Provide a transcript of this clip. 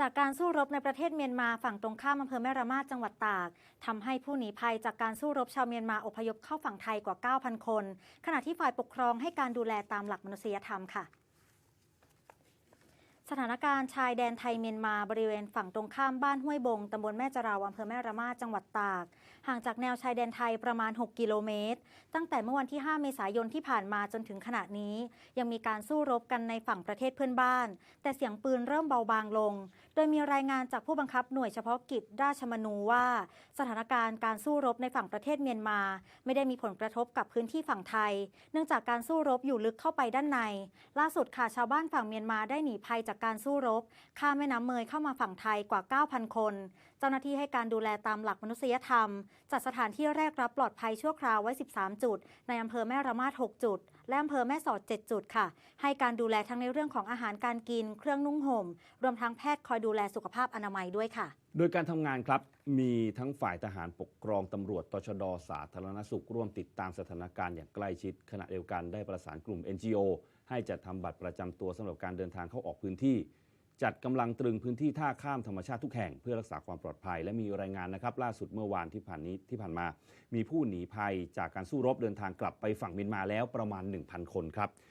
จากการสู้รบในประเทศเมียนมาฝั่งตรงข้ามอำเภอแม่ระมาดจังหวัดตากทำให้ผู้หนีภัยจากการสู้รบชาวเมียนมาอพยพเข้าฝั่งไทยกว่า 9,000 คน ขณะที่ฝ่ายปกครองให้การดูแลตามหลักมนุษยธรรมค่ะ สถานการณ์ชายแดนไทยเมียนมาบริเวณฝั่งตรงข้ามบ้านห้วยบงตำบลแม่จราวอำเภอแม่ระมาจังหวัดตาก ห่างจากแนวชายแดนไทยประมาณ 6 กิโลเมตร ตั้งแต่เมื่อวันที่ 5 เมษายนที่ผ่านมาจนถึงขณะนี้ ยังมีการสู้รบกันในฝั่งประเทศเพื่อนบ้าน แต่เสียงปืนเริ่มเบาบางลง โดยมีรายงานจากผู้บังคับหน่วยเฉพาะกิจราชมนูว่า สถานการณ์การสู้รบในฝั่งประเทศเมียนมา ไม่ได้มีผลกระทบกับพื้นที่ฝั่งไทย เนื่องจากการสู้รบอยู่ลึกเข้าไปด้านใน ล่าสุดค่ะชาวบ้านฝั่งเมียนมาได้หนีภัยจากการสู้รบ ข้ามแม่น้ำเมยเข้ามาฝั่งไทยกว่า 9,000 คน เจ้าหน้าที่ให้การดูแลตามหลักมนุษยธรรม จัดสถานที่แรกรับปลอดภัยชั่วคราวไว้ 13 จุด ในอำเภอแม่ระมาด 6 จุดและอำเภอแม่สอด 7 จุดค่ะ ให้การดูแลทั้งในเรื่องของอาหารการกิน เครื่องนุ่งห่ม รวมทั้งแพทย์คอยดูแลสุขภาพอนามัยด้วยค่ะ โดยการทำงานครับ มีทั้งฝ่ายทหารปกครองตำรวจตชดสาธารณสุขร่วมติดตามสถานการณ์อย่างใกล้ชิด ขณะเดียวกันได้ประสานกลุ่ม NGO ให้จัดทำบัตรประจำตัวสำหรับการเดินทางเข้าออกพื้นที่ จัดกำลังตรึงพื้นที่ท่าข้ามธรรมชาติทุกแห่งเพื่อรักษาความปลอดภัย และมีรายงานนะครับล่าสุดเมื่อวานที่ผ่านนี้ที่ผ่านมา มีผู้หนีภัยจากการสู้รบเดินทางกลับไปฝั่งเมียนมาแล้วประมาณ 1,000 คนครับ